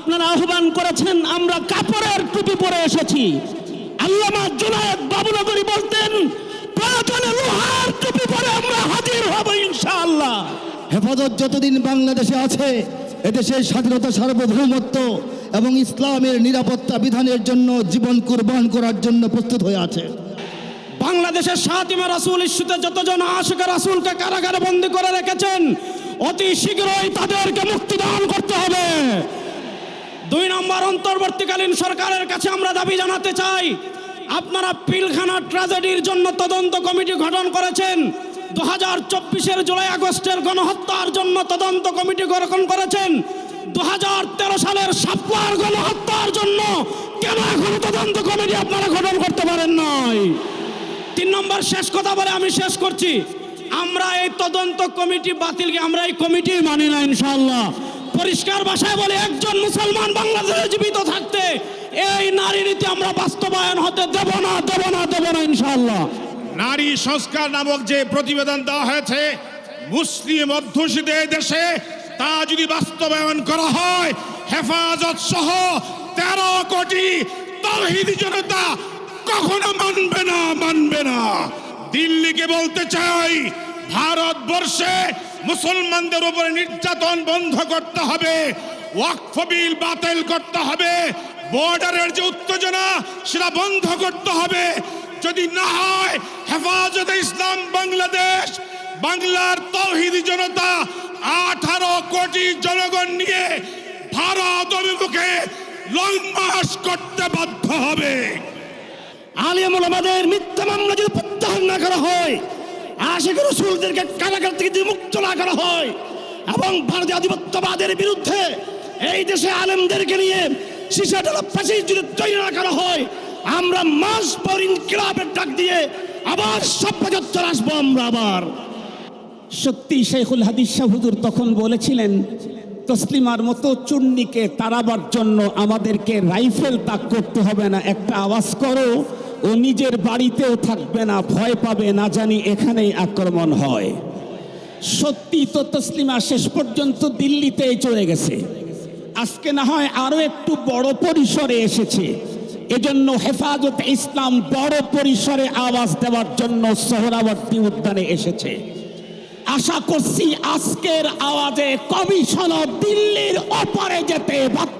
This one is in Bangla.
আপনারা আহ্বান করেছেন আমরা কাপড়ের টুপি পরে এসেছি। আল্লামা জুনায়েদ বাবুনগরী বলতেন প্রয়োজনে লোহার টুপি পরে আমরা হাজির হব ইনশাআল্লাহ। হেফাজত যতদিন বাংলাদেশে আছে এদেশের স্বাধীনতা সার্বভৌমত্ব এবং ইসলামের নিরাপত্তা বিধানের জন্য জীবন কুরবান করার জন্য প্রস্তুত হয়ে আছে। বাংলাদেশের সাতিমা রাসূল ইস্যুতে যতজন আশিকা রাসূলকে কারাগারে বন্দী করে রেখেছেন অতি শীঘ্রই তাদেরকে মুক্তিদান করতে হবে। দুই নম্বর অন্তর্বর্তীকালীন সরকারের কাছে আমরা দাবি জানাতে চাই, আপনারা পিলখানা ট্র্যাজেডির জন্য তদন্ত কমিটি গঠন করেছেন। দু হাজার চব্বিশের জুলাই আগস্টের গণহত্যার জন্য তদন্ত কমিটি গঠন করেছেন। দু হাজার তেরো সালের সাপ্লার গণহত্যার জন্য কেন এখন তদন্ত কমিটি আপনারা গঠন করতে পারেন নাই? তিন নম্বর শেষ কথা বলে আমি শেষ করছি। আমরা এই তদন্ত কমিটি বাতিলকে, আমরা এই কমিটি মানি না ইনশাল্লাহ পরিষ্কার ভাষায় বলে, একজন মুসলমান বাংলাদেশে জীবিত থাকতে এই নারী নীতি আমরা বাস্তবায়ন হতে দেব না দেব না দেব না ইনশাল্লাহ নারী সংস্কার নামক যে প্রতিবেদন দেওয়া হয়েছে, মুসলিম অধ্যুষিত এই দেশে, তা যদি বাস্তবায়ন করা হয়, হেফাজত সহ তেরো কোটি তৌহিদি জনতা কখনো মানবে না মানবে না। দিল্লিকে বলতে চাই, ভারতবর্ষে মুসলমানদের উপরে নির্যাতন বন্ধ করতে হবে ওয়াকফ বিল বাতিল করতে হবে, বর্ডারের যে উত্তেজনা সেটা বন্ধ করতে হবে। যদি না হয়, হেফাজতে ইসলাম বাংলাদেশ, বাংলার তৌহিদি জনতা আঠারো কোটি জনগণ নিয়ে ভারত অভিমুখে লং মার্চ করতে বাধ্য হবে। আলিয়ামুল আমাদের মিথ্যা মামলা যদি প্রত্যাহার না করা হয় আশেখ রসুলদেরকে কারাগার থেকে যদি মুক্ত না করা হয় এবং ভারতীয় আধিপত্যবাদের বিরুদ্ধে এই দেশে আলেমদেরকে নিয়ে সিসাটালা প্যাসেজ যদি তৈরি না করা হয়। আমরা মাস পর ইনকিলাবের ডাক দিয়ে আবার সভ্যচত্বর আসব আমরা আবার। সত্যি শেখুল হাদিস শাহ তখন বলেছিলেন, তসলিমার মতো চুন্নিকে তাড়াবার জন্য আমাদেরকে রাইফেল তাক করতে হবে না। একটা আওয়াজ করো। ও নিজের বাড়িতেও থাকবে না, ভয় পাবে না জানি এখানেই আক্রমণ হয়। সত্যি তো তসলিমা শেষ পর্যন্ত দিল্লিতেই চলে গেছে। আজকে না হয় আরও একটু বড় পরিসরে এসেছে। এজন্য হেফাজত ইসলাম বড় পরিসরে আওয়াজ দেওয়ার জন্য সোহরাবর্তী উদ্যানে এসেছে। আশা করছি আজকের আওয়াজে কমিশনার দিল্লির অপারে যেতে বাধ্য